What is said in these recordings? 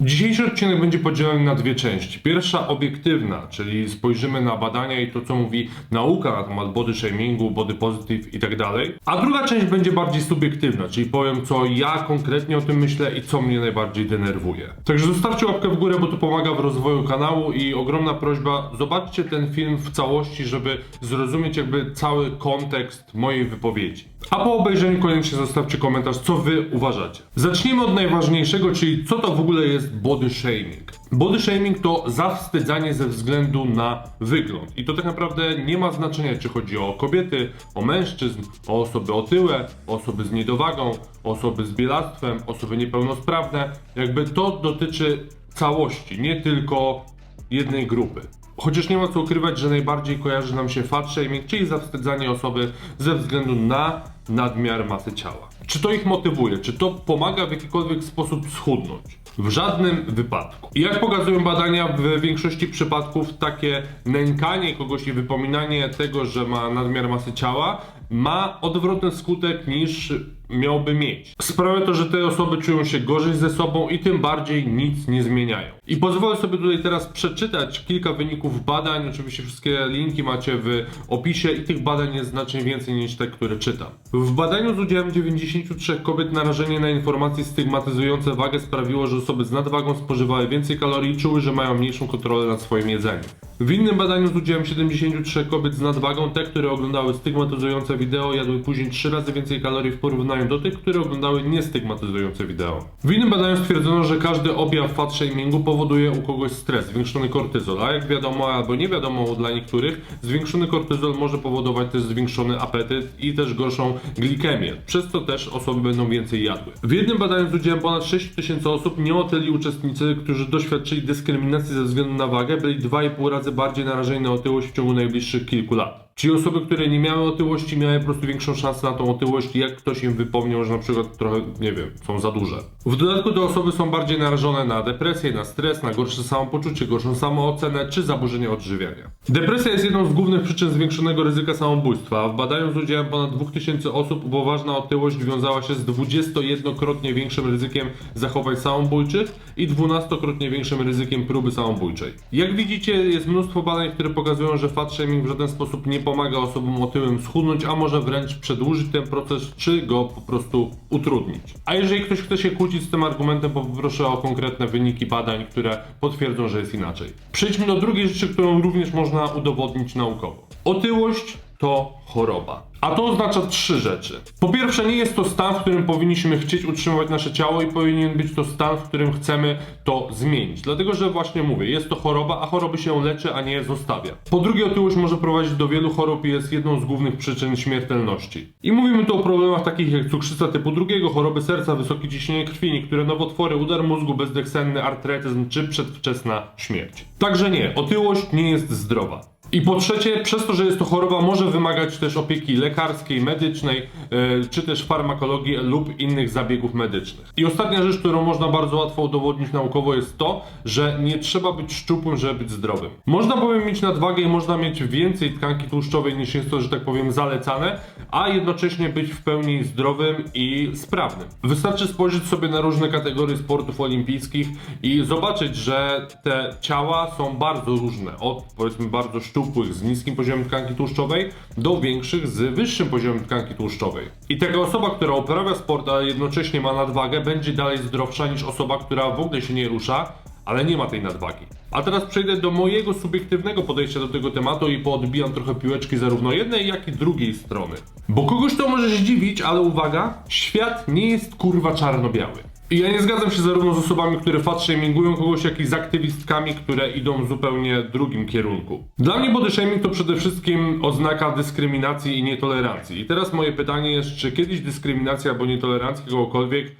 Dzisiejszy odcinek będzie podzielony na dwie części. Pierwsza obiektywna, czyli spojrzymy na badania i to, co mówi nauka na temat body shamingu, body positive i tak dalej. A druga część będzie bardziej subiektywna, czyli powiem, co ja konkretnie o tym myślę i co mnie najbardziej denerwuje. Także zostawcie łapkę w górę, bo to pomaga w rozwoju kanału i ogromna prośba, zobaczcie ten film w całości, żeby zrozumieć jakby cały kontekst mojej wypowiedzi. A po obejrzeniu koniecznie zostawcie komentarz, co wy uważacie. Zacznijmy od najważniejszego, czyli co to w ogóle jest body shaming. Body shaming to zawstydzanie ze względu na wygląd. I to tak naprawdę nie ma znaczenia, czy chodzi o kobiety, o mężczyzn, o osoby otyłe, osoby z niedowagą, osoby z bielactwem, osoby niepełnosprawne. Jakby to dotyczy całości, nie tylko jednej grupy. Chociaż nie ma co ukrywać, że najbardziej kojarzy nam się fat shaming, czyli zawstydzanie osoby ze względu na nadmiar masy ciała. Czy to ich motywuje? Czy to pomaga w jakikolwiek sposób schudnąć? W żadnym wypadku. I jak pokazują badania, w większości przypadków takie nękanie kogoś i wypominanie tego, że ma nadmiar masy ciała, ma odwrotny skutek niż miałby mieć. Sprawia to, że te osoby czują się gorzej ze sobą i tym bardziej nic nie zmieniają. I pozwolę sobie tutaj teraz przeczytać kilka wyników badań. Oczywiście wszystkie linki macie w opisie i tych badań jest znacznie więcej niż te, które czytam. W badaniu z udziałem 93 kobiet narażenie na informacje stygmatyzujące wagę sprawiło, że osoby z nadwagą spożywały więcej kalorii i czuły, że mają mniejszą kontrolę nad swoim jedzeniem. W innym badaniu z udziałem 73 kobiet z nadwagą, te, które oglądały stygmatyzujące wideo, jadły później 3 razy więcej kalorii w porównaniu do tych, które oglądały niestygmatyzujące wideo. W innym badaniu stwierdzono, że każdy objaw fat shamingu powoduje u kogoś stres, zwiększony kortyzol, a jak wiadomo albo nie wiadomo dla niektórych, zwiększony kortyzol może powodować też zwiększony apetyt i też gorszą glikemię, przez co też osoby będą więcej jadły. W jednym badaniu z udziałem ponad 6 tysięcy osób nieotyli uczestnicy, którzy doświadczyli dyskryminacji ze względu na wagę, byli 2,5 razy bardziej narażeni na otyłość w ciągu najbliższych kilku lat. Czyli osoby, które nie miały otyłości, miały po prostu większą szansę na tą otyłość, jak ktoś im wypomniał, że na przykład trochę, nie wiem, są za duże. W dodatku te osoby są bardziej narażone na depresję, na stres, na gorsze samopoczucie, gorszą samoocenę czy zaburzenia odżywiania. Depresja jest jedną z głównych przyczyn zwiększonego ryzyka samobójstwa. W badaniu z udziałem ponad 2000 osób poważna otyłość wiązała się z 21-krotnie większym ryzykiem zachowań samobójczych i 12-krotnie większym ryzykiem próby samobójczej. Jak widzicie, jest mnóstwo badań, które pokazują, że fat shaming w żaden sposób nie pomaga osobom otyłym schudnąć, a może wręcz przedłużyć ten proces, czy go po prostu utrudnić. A jeżeli ktoś chce się kłócić z tym argumentem, poproszę o konkretne wyniki badań, które potwierdzą, że jest inaczej. Przejdźmy do drugiej rzeczy, którą również można udowodnić naukowo. Otyłość to choroba. A to oznacza trzy rzeczy. Po pierwsze, nie jest to stan, w którym powinniśmy chcieć utrzymywać nasze ciało i powinien być to stan, w którym chcemy to zmienić. Dlatego, że właśnie mówię, jest to choroba, a choroby się leczy, a nie zostawia. Po drugie, otyłość może prowadzić do wielu chorób i jest jedną z głównych przyczyn śmiertelności. I mówimy tu o problemach takich jak cukrzyca typu drugiego, choroby serca, wysokie ciśnienie krwi, niektóre nowotwory, udar mózgu, bezdeksenny, artretyzm czy przedwczesna śmierć. Także nie, otyłość nie jest zdrowa. I po trzecie, przez to, że jest to choroba, może wymagać też opieki lekarskiej, medycznej, yy, czy też farmakologii lub innych zabiegów medycznych. I ostatnia rzecz, którą można bardzo łatwo udowodnić naukowo jest to, że nie trzeba być szczupłym, żeby być zdrowym. Można bowiem mieć nadwagę i można mieć więcej tkanki tłuszczowej niż jest to, że tak powiem, zalecane, a jednocześnie być w pełni zdrowym i sprawnym. Wystarczy spojrzeć sobie na różne kategorie sportów olimpijskich i zobaczyć, że te ciała są bardzo różne. Od powiedzmy bardzo szczupłych z niskim poziomem tkanki tłuszczowej do większych z wyższym poziomem tkanki tłuszczowej. I taka osoba, która uprawia sport, a jednocześnie ma nadwagę, będzie dalej zdrowsza niż osoba, która w ogóle się nie rusza, ale nie ma tej nadwagi. A teraz przejdę do mojego subiektywnego podejścia do tego tematu i poodbijam trochę piłeczki zarówno jednej, jak i drugiej strony. Bo kogoś to może zdziwić, ale uwaga, świat nie jest kurwa czarno-biały. I ja nie zgadzam się zarówno z osobami, które fat shamingują kogoś, jak i z aktywistkami, które idą w zupełnie drugim kierunku. Dla mnie body shaming to przede wszystkim oznaka dyskryminacji i nietolerancji. I teraz moje pytanie jest, czy kiedyś dyskryminacja albo nietolerancja kogokolwiek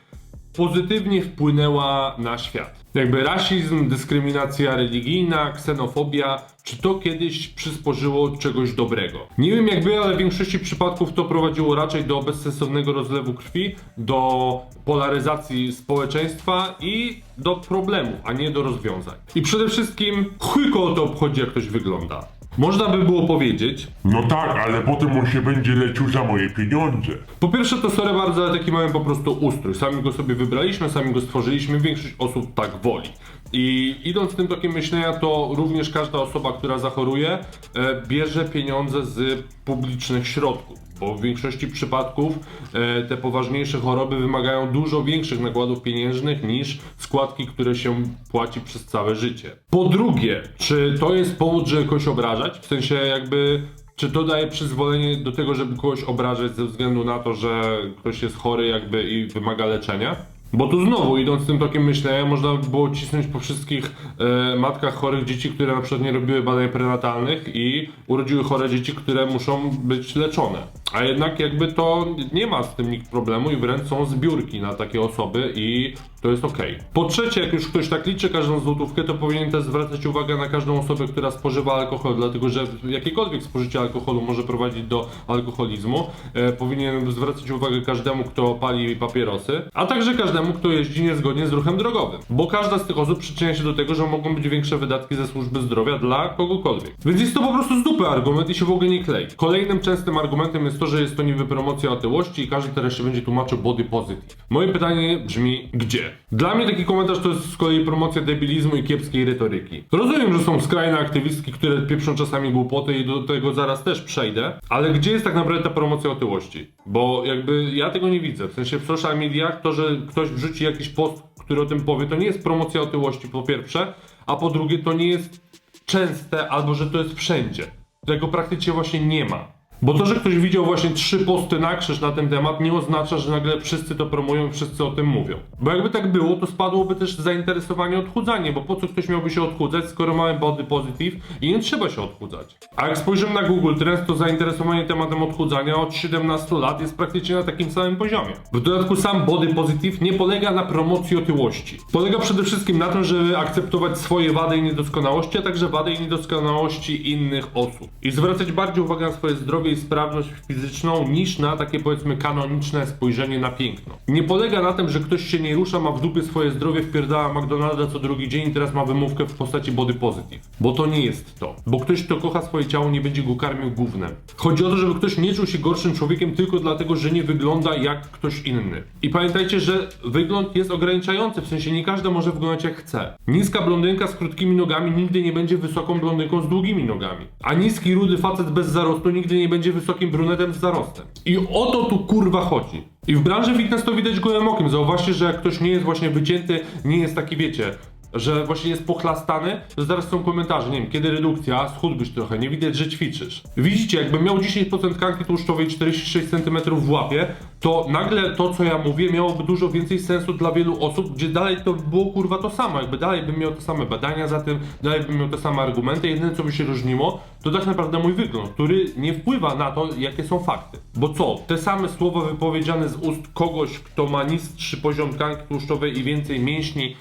pozytywnie wpłynęła na świat. Jakby rasizm, dyskryminacja religijna, ksenofobia, czy to kiedyś przysporzyło czegoś dobrego? Nie wiem jak wy, ale w większości przypadków to prowadziło raczej do bezsensownego rozlewu krwi, do polaryzacji społeczeństwa i do problemów, a nie do rozwiązań. I przede wszystkim chuj to obchodzi jak ktoś wygląda. Można by było powiedzieć, No tak, ale potem on się będzie lecił za moje pieniądze. po pierwsze to sorry bardzo, ale taki mamy po prostu ustrój. Sami go sobie wybraliśmy, sami go stworzyliśmy, większość osób tak woli. I idąc tym tokiem myślenia, to również każda osoba, która zachoruje, e, bierze pieniądze z publicznych środków. Bo w większości przypadków e, te poważniejsze choroby wymagają dużo większych nakładów pieniężnych niż składki, które się płaci przez całe życie. Po drugie, czy to jest powód, żeby kogoś obrażać? W sensie jakby czy to daje przyzwolenie do tego, żeby kogoś obrażać ze względu na to, że ktoś jest chory jakby i wymaga leczenia? Bo tu znowu, idąc tym tokiem myślenia, można by było cisnąć po wszystkich e, matkach chorych dzieci, które na przykład nie robiły badań prenatalnych i urodziły chore dzieci, które muszą być leczone. A jednak jakby to nie ma z tym nikt problemu i wręcz są zbiórki na takie osoby i to jest okej. Po trzecie, jak już ktoś tak liczy każdą złotówkę, to powinien też zwracać uwagę na każdą osobę, która spożywa alkohol, dlatego że jakiekolwiek spożycie alkoholu może prowadzić do alkoholizmu. E, powinien zwracać uwagę każdemu, kto pali papierosy, a także każdemu, kto jeździ niezgodnie z ruchem drogowym. Bo każda z tych osób przyczynia się do tego, że mogą być większe wydatki ze służby zdrowia dla kogokolwiek. Więc jest to po prostu z argument i się w ogóle nie klei. Kolejnym częstym argumentem jest to, że jest to niby promocja otyłości i każdy teraz się będzie tłumaczył body positive. Moje pytanie brzmi, gdzie? Dla mnie taki komentarz to jest z kolei promocja debilizmu i kiepskiej retoryki. Rozumiem, że są skrajne aktywistki, które pieprzą czasami głupoty i do tego zaraz też przejdę, ale gdzie jest tak naprawdę ta promocja otyłości? Bo jakby ja tego nie widzę. W sensie w social mediach to, że ktoś wrzuci jakiś post, który o tym powie, to nie jest promocja otyłości po pierwsze, a po drugie to nie jest częste albo że to jest wszędzie. Tego praktycznie właśnie nie ma. Bo to, że ktoś widział właśnie trzy posty na krzyż na ten temat, nie oznacza, że nagle wszyscy to promują i wszyscy o tym mówią. Bo jakby tak było, to spadłoby też zainteresowanie odchudzaniem, bo po co ktoś miałby się odchudzać, skoro mamy body positive i nie trzeba się odchudzać. A jak spojrzymy na Google Trends, to zainteresowanie tematem odchudzania od 17 lat jest praktycznie na takim samym poziomie. W dodatku sam body positive nie polega na promocji otyłości. Polega przede wszystkim na tym, żeby akceptować swoje wady i niedoskonałości, a także wady i niedoskonałości innych osób. I zwracać bardziej uwagę na swoje zdrowie i sprawność fizyczną niż na takie powiedzmy kanoniczne spojrzenie na piękno. Nie polega na tym, że ktoś się nie rusza, ma w dupie swoje zdrowie, wpierdala McDonalda co drugi dzień i teraz ma wymówkę w postaci body positive. Bo to nie jest to. Bo ktoś, kto kocha swoje ciało, nie będzie go karmił gównem. Chodzi o to, żeby ktoś nie czuł się gorszym człowiekiem tylko dlatego, że nie wygląda jak ktoś inny. I pamiętajcie, że wygląd jest ograniczający, w sensie nie każdy może wyglądać jak chce. Niska blondynka z krótkimi nogami nigdy nie będzie wysoką blondynką z długimi nogami. A niski rudy facet bez zarostu nigdy nie będzie wysokim brunetem z zarostem. I o to tu kurwa chodzi. I w branży fitness to widać gołym okiem. Zauważcie, że jak ktoś nie jest właśnie wycięty, nie jest taki, wiecie, że właśnie jest pochlastany, to zaraz są komentarze, nie wiem, kiedy redukcja, schudłbyś trochę, nie widać, że ćwiczysz. Widzicie, jakbym miał 10% tkanki tłuszczowej 46 cm w łapie, to nagle to, co ja mówię, miałoby dużo więcej sensu dla wielu osób, gdzie dalej to było kurwa to samo, jakby dalej bym miał te same badania za tym, dalej bym miał te same argumenty, jedyne co by się różniło, to tak naprawdę mój wygląd, który nie wpływa na to, jakie są fakty. Bo co, te same słowa wypowiedziane z ust kogoś, kto ma niższy poziom tkanki tłuszczowej i więcej mięśni,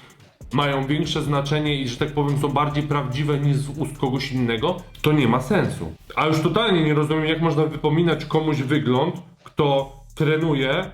mają większe znaczenie i że tak powiem są bardziej prawdziwe niż z ust kogoś innego, to nie ma sensu. A już totalnie nie rozumiem, jak można wypominać komuś wygląd, kto trenuje,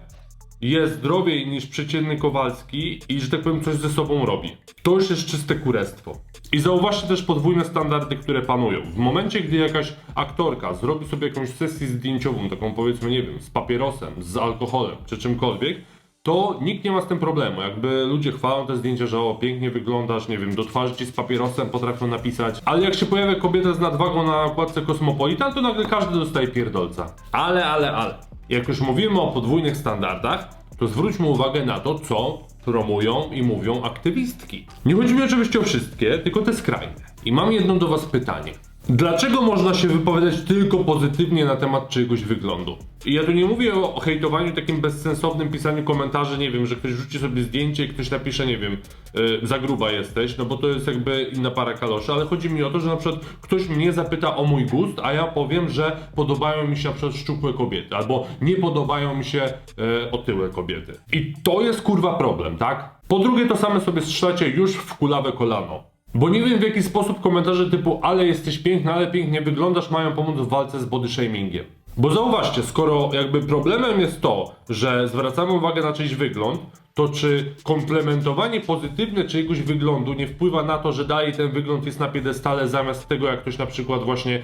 jest zdrowiej niż przeciętny Kowalski i że tak powiem coś ze sobą robi. To już jest czyste kurestwo. I zauważcie też podwójne standardy, które panują. W momencie, gdy jakaś aktorka zrobi sobie jakąś sesję zdjęciową, taką powiedzmy, nie wiem, z papierosem, z alkoholem czy czymkolwiek, to nikt nie ma z tym problemu. Jakby ludzie chwalą te zdjęcia, że o, pięknie wyglądasz, nie wiem, do twarzy ci z papierosem potrafią napisać. Ale jak się pojawia kobieta z nadwagą na okładce Kosmopolitan, to nagle każdy dostaje pierdolca. Ale, ale, ale. Jak już mówimy o podwójnych standardach, to zwróćmy uwagę na to, co promują i mówią aktywistki. Nie chodzi mi oczywiście o wszystkie, tylko te skrajne. I mam jedno do was pytanie. Dlaczego można się wypowiadać tylko pozytywnie na temat czyjegoś wyglądu? I ja tu nie mówię o hejtowaniu, takim bezsensownym pisaniu komentarzy, nie wiem, że ktoś rzuci sobie zdjęcie i ktoś napisze, nie wiem, yy, za gruba jesteś, no bo to jest jakby inna para kaloszy, ale chodzi mi o to, że na przykład ktoś mnie zapyta o mój gust, a ja powiem, że podobają mi się na przykład szczupłe kobiety, albo nie podobają mi się yy, otyłe kobiety. I to jest kurwa problem, tak? Po drugie, to same sobie strzelacie już w kulawe kolano. Bo nie wiem w jaki sposób komentarze typu ale jesteś piękna, ale pięknie wyglądasz mają pomóc w walce z body shamingiem. Bo zauważcie, skoro jakby problemem jest to, że zwracamy uwagę na czyjś wygląd, to czy komplementowanie pozytywne czyjegoś wyglądu nie wpływa na to, że dalej ten wygląd jest na piedestale zamiast tego, jak ktoś na przykład właśnie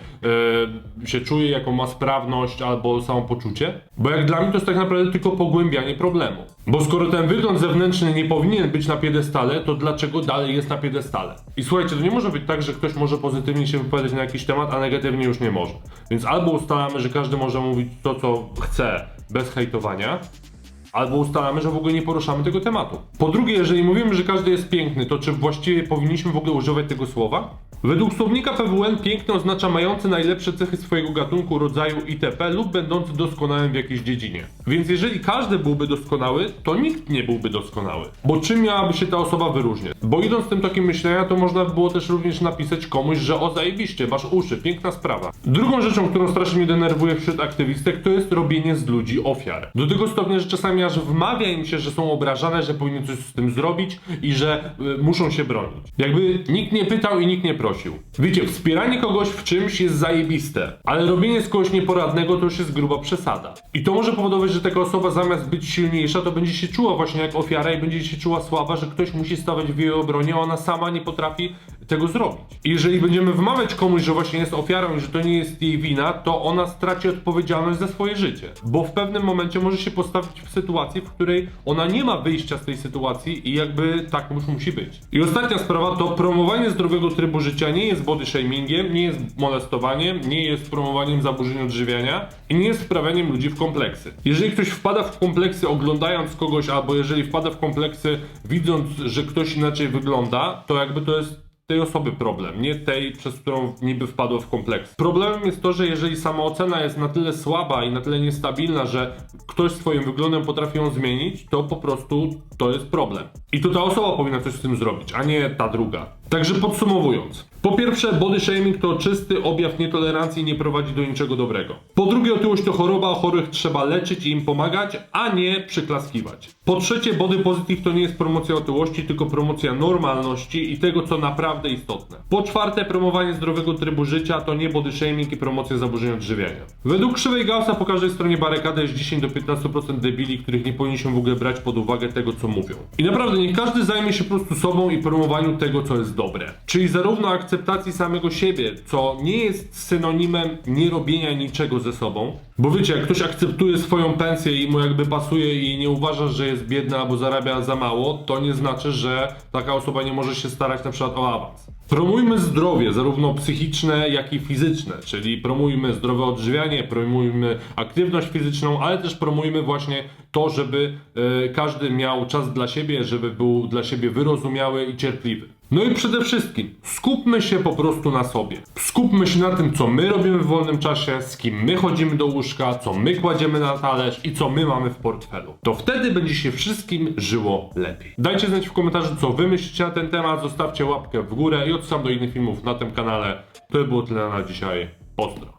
e, się czuje, jaką ma sprawność albo samopoczucie? Bo jak dla mnie to jest tak naprawdę tylko pogłębianie problemu. Bo skoro ten wygląd zewnętrzny nie powinien być na piedestale, to dlaczego dalej jest na piedestale? I słuchajcie, to nie może być tak, że ktoś może pozytywnie się wypowiadać na jakiś temat, a negatywnie już nie może. Więc albo ustalamy, że każdy może mówić to, co chce, bez hejtowania, albo ustalamy, że w ogóle nie poruszamy tego tematu. Po drugie, jeżeli mówimy, że każdy jest piękny, to czy właściwie powinniśmy w ogóle używać tego słowa? Według słownika PWN piękno oznacza mający najlepsze cechy swojego gatunku, rodzaju itp. lub będący doskonałym w jakiejś dziedzinie. Więc jeżeli każdy byłby doskonały, to nikt nie byłby doskonały. Bo czym miałaby się ta osoba wyróżniać? Bo idąc tym tokiem myślenia, to można by było też również napisać komuś, że o zajebiście, masz uszy, piękna sprawa. Drugą rzeczą, którą strasznie mnie denerwuje wśród aktywistek, to jest robienie z ludzi ofiar. Do tego stopnia, że czasami aż wmawia im się, że są obrażane, że powinni coś z tym zrobić i że y, muszą się bronić. Jakby nikt nie pytał i nikt nie prosił. Wiecie, wspieranie kogoś w czymś jest zajebiste, ale robienie z kogoś nieporadnego to już jest gruba przesada. I to może powodować, że taka osoba zamiast być silniejsza, to będzie się czuła właśnie jak ofiara i będzie się czuła słaba, że ktoś musi stawać w jej obronie, a ona sama nie potrafi tego zrobić. I jeżeli będziemy wmawiać komuś, że właśnie jest ofiarą i że to nie jest jej wina, to ona straci odpowiedzialność za swoje życie. Bo w pewnym momencie może się postawić w sytuacji, w której ona nie ma wyjścia z tej sytuacji i jakby tak już musi być. I ostatnia sprawa to promowanie zdrowego trybu życia nie jest body shamingiem, nie jest molestowaniem, nie jest promowaniem zaburzeń odżywiania i nie jest wprawianiem ludzi w kompleksy. Jeżeli ktoś wpada w kompleksy oglądając kogoś, albo jeżeli wpada w kompleksy widząc, że ktoś inaczej wygląda, to jakby to jest tej osoby problem, nie tej, przez którą niby wpadło w kompleks. Problemem jest to, że jeżeli samoocena jest na tyle słaba i na tyle niestabilna, że ktoś swoim wyglądem potrafi ją zmienić, to po prostu to jest problem. I to ta osoba powinna coś z tym zrobić, a nie ta druga. Także podsumowując. Po pierwsze, body shaming to czysty objaw nietolerancji i nie prowadzi do niczego dobrego. Po drugie, otyłość to choroba, chorych trzeba leczyć i im pomagać, a nie przyklaskiwać. Po trzecie, body positive to nie jest promocja otyłości, tylko promocja normalności i tego, co naprawdę istotne. Po czwarte, promowanie zdrowego trybu życia to nie body shaming i promocja zaburzeń odżywiania. Według krzywej Gaussa po każdej stronie barykady jest 10 do 15% debili, których nie powinniśmy w ogóle brać pod uwagę tego, co mówią. I naprawdę, niech każdy zajmie się po prostu sobą i promowaniu tego, co jest dobre. Czyli zarówno akceptacji samego siebie, co nie jest synonimem nie robienia niczego ze sobą. Bo wiecie, jak ktoś akceptuje swoją pensję i mu jakby pasuje i nie uważa, że jest biedny albo zarabia za mało, to nie znaczy, że taka osoba nie może się starać na przykład o awans. Promujmy zdrowie, zarówno psychiczne, jak i fizyczne, czyli promujmy zdrowe odżywianie, promujmy aktywność fizyczną, ale też promujmy właśnie to, żeby e, każdy miał czas dla siebie, żeby był dla siebie wyrozumiały i cierpliwy. No i przede wszystkim skupmy się po prostu na sobie. Skupmy się na tym, co my robimy w wolnym czasie, z kim my chodzimy do łóżka, co my kładziemy na talerz i co my mamy w portfelu. To wtedy będzie się wszystkim żyło lepiej. Dajcie znać w komentarzu, co wy myślicie na ten temat, zostawcie łapkę w górę i odsyłam do innych filmów na tym kanale. To by było tyle na dzisiaj. Pozdro.